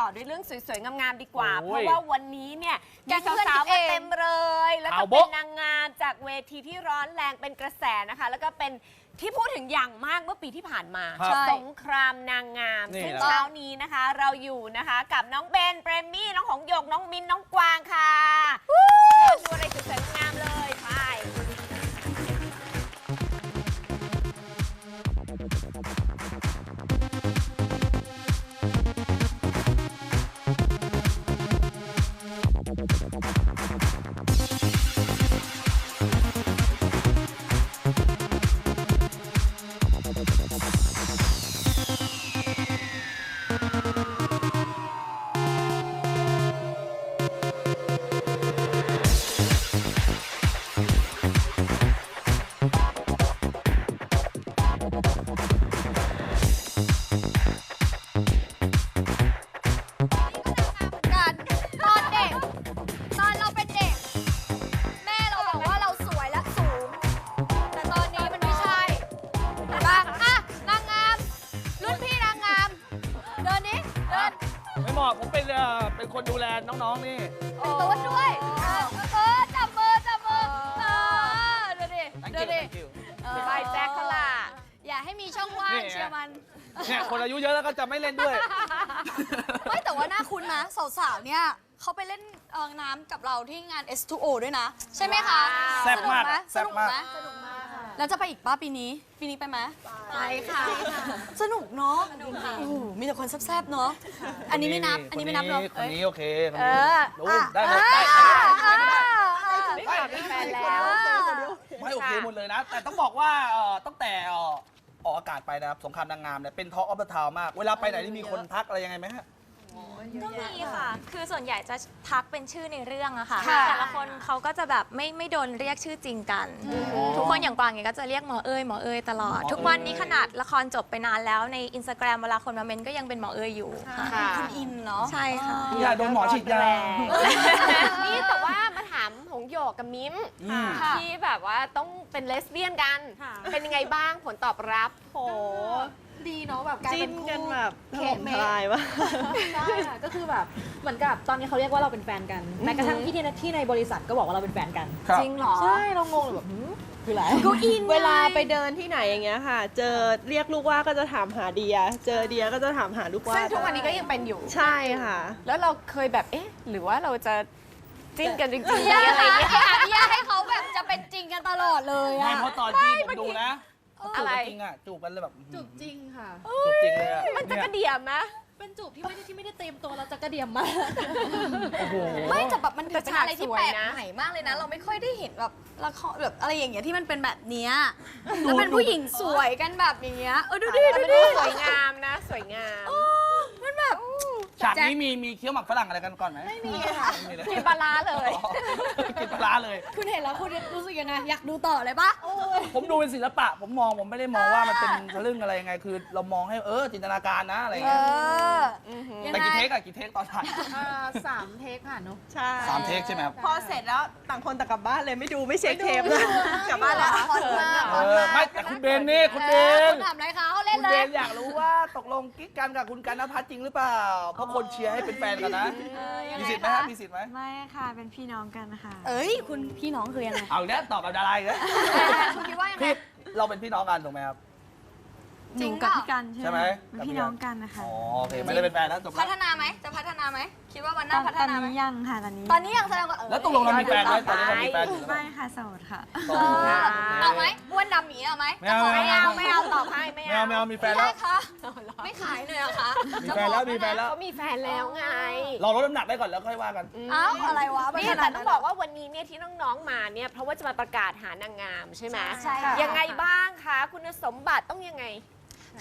ต่อด้วยเรื่องสวยๆ งามๆ ดีกว่า โอ้ยเพราะว่าวันนี้เนี่ยแก๊มีงเพื่อนสาวๆกันมาเองเต็มเลย แล้วก็เอาเป็โบ๊ะ นนางงามจากเวทีที่ร้อนแรงเป็นกระแสนะคะ แล้วก็เป็นที่พูดถึงอย่างมากเมื่อปีที่ผ่านมาครับสงครามนางงามนี่ซึ่งแหละ เช้านี้นะคะ เราอยู่นะคะกับน้องเบนเปรมมี่น้องหงหยกน้องมินน้องกวางค่ะเชิญดูอะไรสวยๆงามๆเลย เหมาะผมเป็นเอ่อเป็นคนดูแลน้องๆนี่เป็นตัวด้วยเออเออจับมือจับมือเออดูดิ thank ดู you ดิ thank you เออบายแจ็คเขาล่ะ อย่าให้มีช่องว่างนี่ไง เชียร์มัน เนี่ยคนอายุเยอะแล้วก็จะไม่เล่นด้วย ไม่แต่ว่าหน้าคุ้นนะสาวๆเนี่ยเขาไปเล่นเอ่อน้ำกับเราที่งาน S2O ด้วยนะ ใช่ไหมคะแซ่บมาก สนุกไหมแซ่บมากสนุกไหม แล้วจะไปอีกป้าปีนี้ ปีนี้ไปไหมไปค่ะ สนุกเนาะโอ้โหมีแต่คนแซ่บๆเนาะอันนี้ไม่นับ อันนี้ไม่นับเนาะคนนี้โอเคคนเอนี้อโอ้ยได้หมดได้อ่าอ่าอ่าไม่ขอมีแฟนแล้ว ไม่โอเคหมดเลยนะ แต่ต้องบอกว่าเอ่อตั้งแต่เอ่อออกอากาศไปนะครับสงครามนางงามเนี่ยเป็นทอ l k ออฟเดอะทาวมาก เวลาไปไหนนี่มีคนทักอะไรยังไงไหมฮะ ก็มีค่ะ คือส่วนใหญ่จะทักเป็นชื่อในเรื่องอะค่ะ ค่ะ แต่ละคนเขาก็จะแบบไม่ไม่โดนเรียกชื่อจริงกัน ทุกคนอย่างกวางเนี่ยก็จะเรียกหมอเอ้ยหมอเอ้ยตลอดหมอเอ้ยทุกวันนี้ขนาดละครจบไปนานแล้วในอินสตาแกรมเวลาคนมาเมนก็ยังเป็นหมอเอ้ยอยู่ค่ะ ค่ะคุณอินเนาะ ใช่ค่ะ อย่าโดนหมอฉีดยา นี่แต่ว่ามาถามหงโยกกับมิมอืมที่แบบว่าต้องเป็นเลสเบี้ยนกัน เป็นยังไงบ้างผลตอบรับโห ดีเนาะแบบกลายจิ้เป็นนกันแบบถเคล่มเมทลายว่ะ ใช่ค่ะก็คือแบบเหมือนกับตอนนี้เขาเรียกว่าเราเป็นแฟนกันแม้กระทั่งที่ในที่ในบริษัทก็บอกว่าเราเป็นแฟนกัน ครับ จริงเหรอ ใช่เรางงเลยแบบหืมคืออะไร ก็อินเวลาไปเดินที่ไหนอย่างเงี้ยค่ะ เจอเรียกลูกว่าก็จะถามหาเดีย เจอเดียก็จะถามหาลูกว่าซึ่งทุกวันนี้ก็ยังเป็นอยู่ ใช่ค่ะ แล้วเราเคยแบบเอ๊ะ หรือว่าเราจะจิ้นกันจริงๆ อย่าอะไรอย่างเงี้ยอย่าให้เขาแบบจะเป็นจริงกันตลอดเลยไม่อะเพราะตอนที่ผมดูนะ จูบอะไรกันจริงอะจูบกันเลยแบบจูบจริงค่ะ จูบจริงเลยอะมันจะกระเนี่ยเดียมนะเป็นจูบที่ไม่ได้ที่ไม่ได้เตรียมตัวเราจะกระเดียมมาโอ้โห ไม่แต่แบบมันถือแต่เป็นฉากอะไรที่สวยแปลกนะใหม่มากเลยนะ เราไม่ค่อยได้เห็นแบบละครแบบอะไรอย่างเงี้ยที่มันเป็นแบบเนี้ยแล้วเป็นผู้หญิงสวยกันแบบอย่างเงี้ยเออดูดิแต่ดูมันดิดูสวยงามนะ สวยงาม มันแบบ ฉากนี้มีมีเคี้ยวหมักฝรั่งอะไรกันก่อนไหมไม่มีค่ะไม่มีเลยกินปลาร้าเลย อ๋อกินปลาร้าเลย คุณเห็นแล้วคุณรู้สึกยังไงอยากดูต่อเลยปะผมดูเป็นศิลปะ ผมมองผมไม่ได้มองว่ามันเป็นทะลึ่งอะไรยังไง คือ เรามองให้เออจินตนาการนะอะไรเอเงี้ยอยังแต่ไงกี่เทคอะกี่เทคตอนถ่ายสามเทคค่ะเนาะใช่ สามเทคใช่ไหมครับพอเสร็จแล้วต่างคนต่างกลับบ้านเลยไม่ดูไม่เช็คเทปเลยกลับบ้านแล้วฮอตมากเออไม่แต่คุณเบนนี่คุณเบนคุณถามอะไรคะเขาเล่น คุณเลเบยนอยากรู้ว่าตกลงกิ๊กกันกับคุณกันนภัทรจริงหรือเปล่า เพราะคนเชียร์ให้เป็นแฟนกันนะมีสิทธิ์ไหมฮะมีสิทธิ์ไหมไม่ค่ะ เป็นพี่น้องกันค่ะ เอ้ย คุณพี่น้องคือยังไง เอาอีกแล้วตอบแบบดาราอีกแล้วคุณคิดว่ายังไง พี่เราเป็นพี่น้องกันถูกไหมครับจริงกับเปล่า พี่กันใช่ใช่ไหไหมมเป็นพี่น้องกันนะคะ อ๋อโอเคไม่ได้เป็นแฟนแล้วจบพัแล้วฒนาไหมจะพัฒนาไหมคิดว่าวันหตน้าอนพัฒตอนนาไหมนี้ยังค่ะตอนนี้ตอนนี้ยังแสดงว่าเออแล้วตกลงเรามีแฟนไหมตอนนี้เรามีแฟนอยู่หรือเปไม่ล่าค่ะโสดค่ะโสเอดอเอาไหมอ้วนดำหมีเอาไหมไม่เอา ไม่เอาไม่เอาตอบให้ไม่ไม่เอาเอาไม่เอามีแฟไม่นได้แล้วค่ะไม่ขายเลยเหรอะคะมีแฟนแล้วมีแฟนแล้ว เขามีแฟนแล้วไงรอลดน้ำหนักได้ก่อนแล้วค่อยว่ากัน เอ้าอะไรวะนี่ขแต่นาดต้นั้อนงบอกว่าวันนี้เนี่ยที่น้องๆมาเนี่ยเพราะว่าจะมาประกาศหานางงามใช่ไหมใช่ค่ะ ยังไงบ้างคะ คุณสมบัติต้องยังไง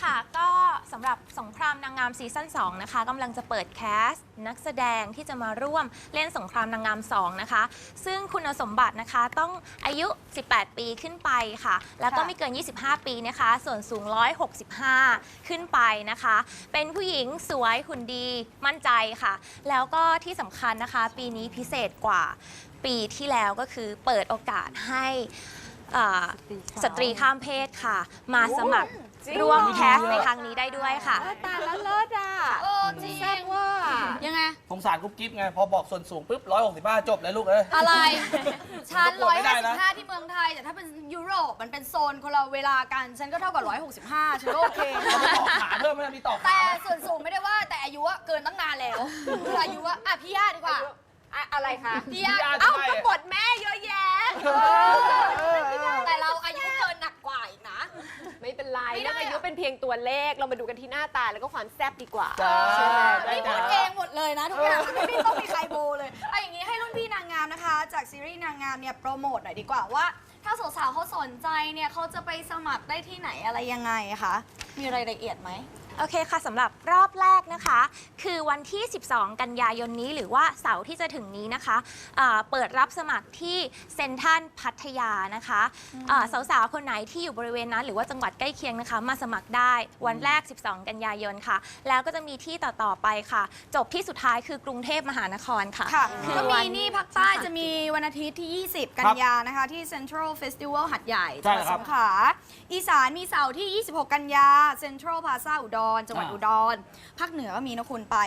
ค่ะ ก็สำหรับสงครามนางงามซีซั่น2นะคะกำลังจะเปิดแคสต์นักแสดงที่จะมาร่วมเล่นสงครามนางงาม 2 นะคะ ซึ่งคุณสมบัตินะคะต้องอายุ 18 ปีขึ้นไปค่ะ แล้วก็ไม่เกิน 25 ปีนะคะ ส่วนสูง 165 ขึ้นไปนะคะ เป็นผู้หญิงสวยหุ่นดีมั่นใจค่ะ แล้วก็ที่สำคัญนะคะ ปีนี้พิเศษกว่าปีที่แล้วก็คือเปิดโอกาสให้อ่าสตรีข้ามเพศค่ะ มาสมัครจ ริงร่วมเหรอแคสในครั้งนี้ได้ด้วยค่ะ ตายแล้วเลิศอะเออจริง แซ่บว่างสารกุ๊บกิ๊บไง พอบอกส่วนสูงปุ๊บ 165 จบเลยลูกเอ้ย อะไร ฉันผมก็กดไม่ได้นะ 155 ที่เมืองไทย แต่ถ้าเป็นยุโรป มันเป็นโซนคนละเวลากัน ฉันก็เท่ากับ 165 ฉันก็โอเคเราไปต่อขาเพิ่มไม่ได้มีต่อขาแต่ไหมส่วนสูงไม่ได้ว่า แต่อายุอะเกินตั้งนานแล้วคืออายุอะอะพี่ย่าดีกว่า อะอะไรคะ พี่ย่าพี่อาร์ตเอ้าใช่ก็บทแม่เยอะแยะแต่เราอายุเกินหนักกว่าอีกนะ ไม่เป็นไรไม่ได้เรื่องอายุเป็นเพียงตัวเลข เรามาดูกันที่หน้าตาแล้วก็ความแซ่บดีกว่า จ้าได้นี่จ้าพูดเองหมดเลยนะทุกอย่างไม่ต้องมีใครโบเลยเอาอย่างนี้ให้รุ่นพี่นางงามนะคะ จากซีรีส์นางงามเนี่ยโปรโมทหน่อยดีกว่าว่า ถ้าสาวๆเขาสนใจเนี่ยเขาจะไปสมัครได้ที่ไหนอะไรยังไงคะมีรายละเอียดไหม โอเคค่ะสำหรับรอบแรกนะคะ คือวันที่ 12 กันยายนนี้หรือว่าเสาร์ที่จะถึงนี้นะคะอ่าเปิดรับสมัครที่เซนทรัลพัทยานะคะอ่าสาวๆ คนไหนที่อยู่บริเวณนั้น หรือว่าจังหวัดใกล้เคียงนะคะ มาสมัครได้วันแรก 12 กันยายนค่ะ แล้วก็จะมีที่ต่อๆไปค่ะ จบที่สุดท้ายคือกรุงเทพมหานครค่ะค่ะ คือก็วัมีนี่ภาคใต้จะมีวันอาทิตย์ที่ 20 กันยานะคะ ที่ Central Festival หัดใหญ่จังหวัดใช่ครัสบ งขลาอีสานมีเสาร์ที่ 26 กันยา Central Plaza อุดร จังหวัดอ่าอุดร ภาคเหนือก็มีนะคุณไป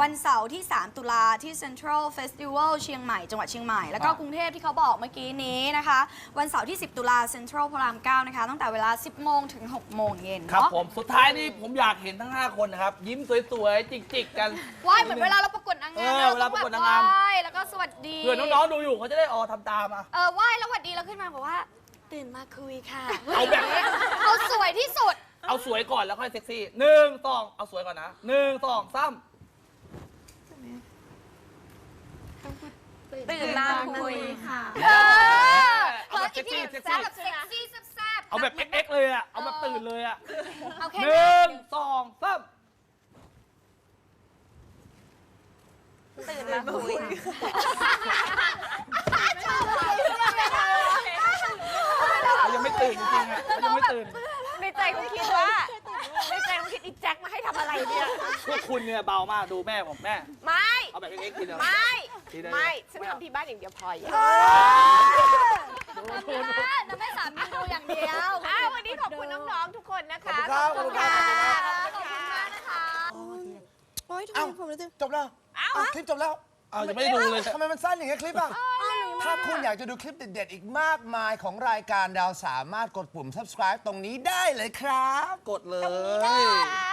วันเสาร์ที่ 3 ตุลาที่ Central Festival เชียงใหม่ จังหวัดเชียงใหม่ แล้วก็กรุงเทพที่เขาบอกเมื่อกี้นี้นะคะ วันเสาร์ที่ 10 ตุลา Central พระราม9นะคะ ตั้งแต่เวลา 10 โมงถึง 6 โมงเย็นครับเนาะผม สุดท้ายนี่ผมอยากเห็นทั้ง 5 คนนะครับ ยิ้มสวยๆ จิกๆ กันไหว้เหมือนเวลาเราประกวดนางงามเออเวลาประกวดนางงามไหว้แล้วก็สวัสดี เผื่อน้องๆ ดูอยู่เขาจะได้ออทำตามอะ เออไหว้แล้วหวัดดีแล้วขึ้นมาบอกว่า ตื่นมาคุยค่ะ เอาแบบเอาสวยที่สุด เอาสวยก่อนแล้วค่อยเซ็กซี่หนึ่งสองเอาสวยก่อนนะหนึ่งสองสามตื่นมาคุยเออเอาแบบอีกทีเซ็กแซ่ซี่บแบบเซ็กซี่แซ่บๆเอาแบบเอ็กๆเลยอะเอาแบบตื่นเลยอะเอาแค่หนั้นึ่นงสองสามตื่นมาคุยเขายังไม่ตื่นจริงๆอะเขายังไม่ตื่นใน ใจเขาคิดว่าในใจเขาคิดอีแจ็คมาให้ทำอะไรเนี่ย พวกคุณเนี่ยเบามากดูแม่ผมแม่ ไม่ เอาแบบเอ็กๆทีเดียวไม่ทีเดียวไม่ ฉันทำที่บ้านอย่างเดียวพออย่าจะไม่สามีดูอย่างเดียวอ้าววันนี้ขอบคุณน้องๆทุกคนนะคะ ขอบคุณครับขอบคุณค่ะโอ๊ยทำไมผมรู้สึกจบแล้วเอ้าคลิปจบแล้วเอายังไม่ได้ดูเลยทำไมมันสั้นอย่างเงี้ยคลิปอะ ถ้าคุณอยากจะดูคลิปเด็ดๆ อีกมากมายของรายการเราสามารถกดปุ่ม subscribe ตรงนี้ได้เลยครับ กดเลยค่ะ